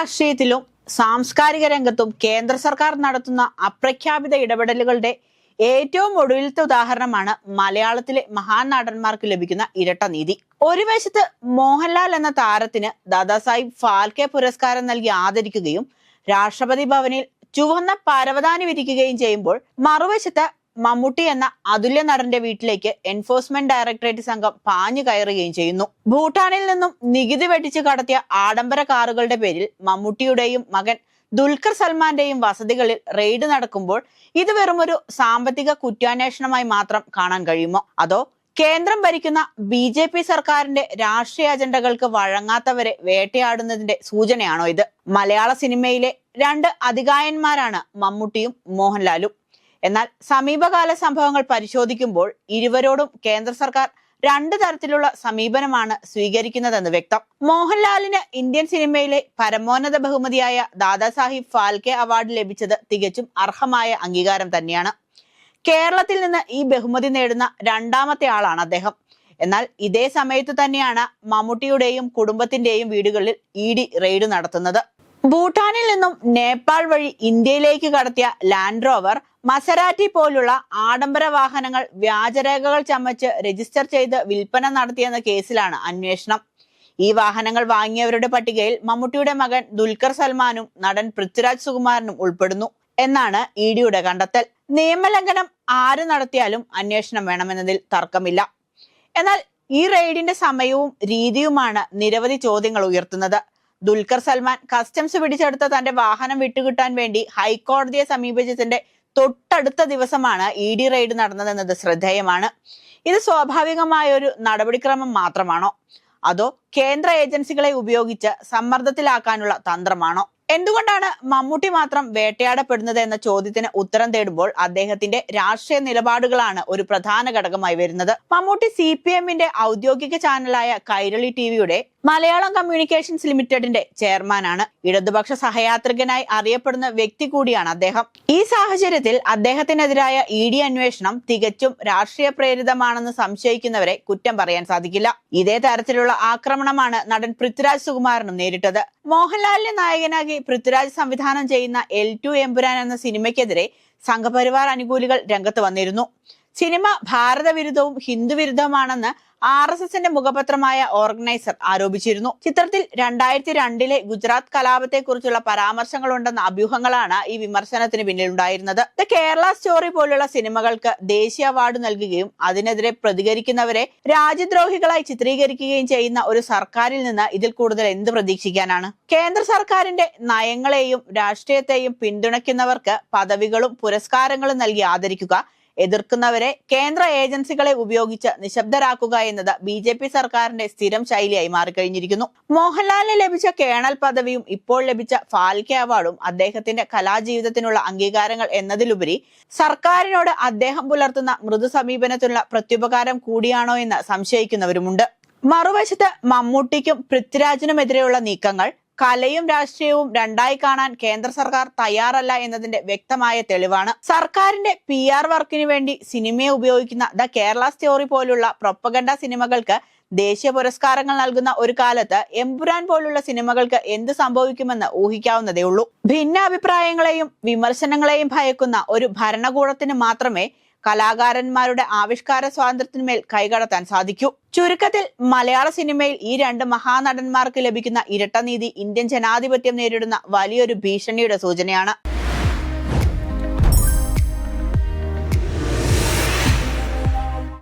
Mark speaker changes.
Speaker 1: രാഷ്ട്രീയത്തിലും സാംസ്കാരിക രംഗത്തും കേന്ദ്ര സർക്കാർ നടത്തുന്ന അപ്രഖ്യാപിത ഇടപെടലുകളുടെ ഏറ്റവും ഒടുവിലത്തെ ഉദാഹരണമാണ് മലയാളത്തിലെ മഹാൻ നടന്മാർക്ക് ലഭിക്കുന്ന ഇരട്ട നീതി. ഒരു വശത്ത് മോഹൻലാൽ എന്ന താരത്തിന് ദാദാസാഹിബ് ഫാൽക്കെ പുരസ്കാരം നൽകി ആദരിക്കുകയും രാഷ്ട്രപതി ഭവനിൽ ചുവന്ന പരവതാനി വിരിക്കുകയും ചെയ്യുമ്പോൾ മറുവശത്ത് മമ്മൂട്ടി എന്ന അതുല്യ നടന്റെ വീട്ടിലേക്ക് എൻഫോഴ്സ്മെന്റ് ഡയറക്ടറേറ്റ് സംഘം പാഞ്ഞു കയറുകയും ചെയ്യുന്നു. ഭൂട്ടാനിൽ നിന്നും നികുതി വെട്ടിച്ച് കടത്തിയ ആഡംബര കാറുകളുടെ പേരിൽ മമ്മൂട്ടിയുടെയും മകൻ ദുൽഖർ സൽമാന്റെയും വസതികളിൽ റെയ്ഡ് നടക്കുമ്പോൾ ഇത് വെറുമൊരു സാമ്പത്തിക കുറ്റാന്വേഷണമായി മാത്രം കാണാൻ കഴിയുമോ? അതോ കേന്ദ്രം ഭരിക്കുന്ന ബി ജെ പി സർക്കാരിന്റെ രാഷ്ട്രീയ അജണ്ടകൾക്ക് വഴങ്ങാത്തവരെ വേട്ടയാടുന്നതിന്റെ സൂചനയാണോ ഇത്? മലയാള സിനിമയിലെ രണ്ട് അധികായന്മാരാണ് മമ്മൂട്ടിയും മോഹൻലാലും. എന്നാൽ സമീപകാല സംഭവങ്ങൾ പരിശോധിക്കുമ്പോൾ ഇരുവരോടും കേന്ദ്ര സർക്കാർ രണ്ട് തരത്തിലുള്ള സമീപനമാണ് സ്വീകരിക്കുന്നതെന്ന് വ്യക്തം. മോഹൻലാലിന് ഇന്ത്യൻ സിനിമയിലെ പരമോന്നത ബഹുമതിയായ ദാദാസാഹിബ് ഫാൽക്കെ അവാർഡ് ലഭിച്ചത് തികച്ചും അർഹമായ അംഗീകാരം തന്നെയാണ്. കേരളത്തിൽ നിന്ന് ഈ ബഹുമതി നേടുന്ന രണ്ടാമത്തെ ആളാണ് അദ്ദേഹം. എന്നാൽ ഇതേ സമയത്ത് തന്നെയാണ് മമ്മൂട്ടിയുടെയും കുടുംബത്തിന്റെയും വീടുകളിൽ ഇ ഡി റെയ്ഡ് നടത്തുന്നത്. ഭൂട്ടാനിൽ നിന്നും നേപ്പാൾ വഴി ഇന്ത്യയിലേക്ക് കടത്തിയ ലാൻഡ് റോവർ മസരാറ്റി പോലുള്ള ആഡംബര വാഹനങ്ങൾ വ്യാജരേഖകൾ ചമച്ച് രജിസ്റ്റർ ചെയ്ത് വിൽപ്പന നടത്തിയെന്ന കേസിലാണ് അന്വേഷണം. ഈ വാഹനങ്ങൾ വാങ്ങിയവരുടെ പട്ടികയിൽ മമ്മൂട്ടിയുടെ മകൻ ദുൽഖർ സൽമാനും നടൻ പൃഥ്വിരാജ് സുകുമാരനും ഉൾപ്പെടുന്നു എന്നാണ് ഇ ഡിയുടെ കണ്ടെത്തൽ. നിയമലംഘനം ആര് നടത്തിയാലും അന്വേഷണം വേണമെന്നതിൽ തർക്കമില്ല. എന്നാൽ ഈ റെയ്ഡിന്റെ സമയവും രീതിയുമാണ് നിരവധി ചോദ്യങ്ങൾ ഉയർത്തുന്നത്. ദുൽഖർ സൽമാൻ കസ്റ്റംസ് പിടിച്ചെടുത്ത തന്റെ വാഹനം വിട്ടുകിട്ടാൻ വേണ്ടി ഹൈക്കോടതിയെ സമീപിച്ചതിന്റെ തൊട്ടടുത്ത ദിവസമാണ് ഇ ഡി റെയ്ഡ് നടന്നതെന്നത് ശ്രദ്ധേയമാണ്. ഇത് സ്വാഭാവികമായ ഒരു നടപടിക്രമം മാത്രമാണോ? അതോ കേന്ദ്ര ഏജൻസികളെ ഉപയോഗിച്ച് സമ്മർദ്ദത്തിലാക്കാനുള്ള തന്ത്രമാണോ? എന്തുകൊണ്ടാണ് മമ്മൂട്ടി മാത്രം വേട്ടയാടപ്പെടുന്നത് എന്ന ചോദ്യത്തിന് ഉത്തരം തേടുമ്പോൾ അദ്ദേഹത്തിന്റെ രാഷ്ട്രീയ നിലപാടുകളാണ് ഒരു പ്രധാന ഘടകമായി വരുന്നത്. മമ്മൂട്ടി സി പി എമ്മിന്റെ ഔദ്യോഗിക ചാനലായ കൈരളി ടിവിയുടെ മലയാളം കമ്മ്യൂണിക്കേഷൻസ് ലിമിറ്റഡിന്റെ ചെയർമാനാണ്. ഇടതുപക്ഷ സഹയാത്രികനായി അറിയപ്പെടുന്ന വ്യക്തി കൂടിയാണ് അദ്ദേഹം. ഈ സാഹചര്യത്തിൽ അദ്ദേഹത്തിനെതിരായ ഇ ഡി അന്വേഷണം തികച്ചും രാഷ്ട്രീയ പ്രേരിതമാണെന്ന് സംശയിക്കുന്നവരെ കുറ്റം പറയാൻ സാധിക്കില്ല. ഇതേ തരത്തിലുള്ള ആക്രമണമാണ് നടൻ പൃഥ്വിരാജ് സുകുമാരനും നേരിട്ടത്. മോഹൻലാലിന്റെ നായകനാക്കി പൃഥ്വിരാജ് സംവിധാനം ചെയ്യുന്ന എൽ ടു എമ്പുരാൻ എന്ന സിനിമയ്ക്കെതിരെ സംഘപരിവാർ അനുകൂലികൾ രംഗത്ത് വന്നിരുന്നു. സിനിമ ഭാരതവിരുദ്ധവും ഹിന്ദുവിരുദ്ധവുമാണെന്ന് ആർ എസ് എസിന്റെ മുഖപത്രമായ ഓർഗനൈസർ ആരോപിച്ചിരുന്നു. ചിത്രത്തിൽ രണ്ടായിരത്തി രണ്ടിലെ ഗുജറാത്ത് കലാപത്തെക്കുറിച്ചുള്ള പരാമർശങ്ങളുണ്ടെന്ന അഭ്യൂഹങ്ങളാണ് ഈ വിമർശനത്തിന് പിന്നിലുണ്ടായിരുന്നത്. ദ കേരള സ്റ്റോറി പോലുള്ള സിനിമകൾക്ക് ദേശീയ അവാർഡ് നൽകുകയും അതിനെതിരെ പ്രതികരിക്കുന്നവരെ രാജ്യദ്രോഹികളായി ചിത്രീകരിക്കുകയും ചെയ്യുന്ന ഒരു സർക്കാരിൽ നിന്ന് ഇതിൽ കൂടുതൽ എന്ത് പ്രതീക്ഷിക്കാനാണ്? കേന്ദ്ര സർക്കാരിന്റെ നയങ്ങളെയും രാഷ്ട്രീയത്തെയും പിന്തുണയ്ക്കുന്നവർക്ക് പദവികളും പുരസ്കാരങ്ങളും നൽകി ആദരിക്കുക എതിർക്കുന്നവരെ കേന്ദ്ര ഏജൻസികളെ ഉപയോഗിച്ച് നിശബ്ദരാക്കുക എന്നത് ബി ജെ പി സർക്കാരിന്റെ സ്ഥിരം ശൈലിയായി മാറിക്കഴിഞ്ഞിരിക്കുന്നു. മോഹൻലാലിന് ലഭിച്ച കേണൽ പദവിയും ഇപ്പോൾ ലഭിച്ച ഫാൽക്കെ അവാർഡും അദ്ദേഹത്തിന്റെ കലാജീവിതത്തിനുള്ള അംഗീകാരങ്ങൾ എന്നതിലുപരി സർക്കാരിനോട് അദ്ദേഹം പുലർത്തുന്ന മൃദു സമീപനത്തിനുള്ള പ്രത്യുപകാരം കൂടിയാണോ എന്ന് സംശയിക്കുന്നവരുമുണ്ട്. മറുവശത്ത് മമ്മൂട്ടിക്കും പൃഥ്വിരാജിനുമെതിരെയുള്ള നീക്കങ്ങൾ കലയും രാഷ്ട്രീയവും രണ്ടായി കാണാൻ കേന്ദ്ര സർക്കാർ തയ്യാറല്ല എന്നതിന്റെ വ്യക്തമായ തെളിവാണ്. സർക്കാരിന്റെ പി ആർ വർക്കിന് വേണ്ടി സിനിമയെ ഉപയോഗിക്കുന്ന ദ കേരള സ്റ്റോറി പോലുള്ള പ്രൊപ്പഗണ്ട സിനിമകൾക്ക് ദേശീയ പുരസ്കാരങ്ങൾ നൽകുന്ന ഒരു കാലത്ത് എമ്പുരാൻ പോലുള്ള സിനിമകൾക്ക് എന്ത് സംഭവിക്കുമെന്ന് ഊഹിക്കാവുന്നതേ ഉള്ളൂ ഭിന്ന അഭിപ്രായങ്ങളെയും വിമർശനങ്ങളെയും ഭയക്കുന്ന ഒരു ഭരണകൂടത്തിന് മാത്രമേ കലാകാരന്മാരുടെ ആവിഷ്കാര സ്വാതന്ത്ര്യത്തിന്മേൽ കൈകടത്താൻ സാധിക്കൂ. ചുരുക്കത്തിൽ മലയാള സിനിമയിൽ ഈ രണ്ട് മഹാനടന്മാർക്ക് ലഭിക്കുന്ന ഇരട്ടനീതി ഇന്ത്യൻ ജനാധിപത്യം നേരിടുന്ന വലിയൊരു ഭീഷണിയുടെ സൂചനയാണ്.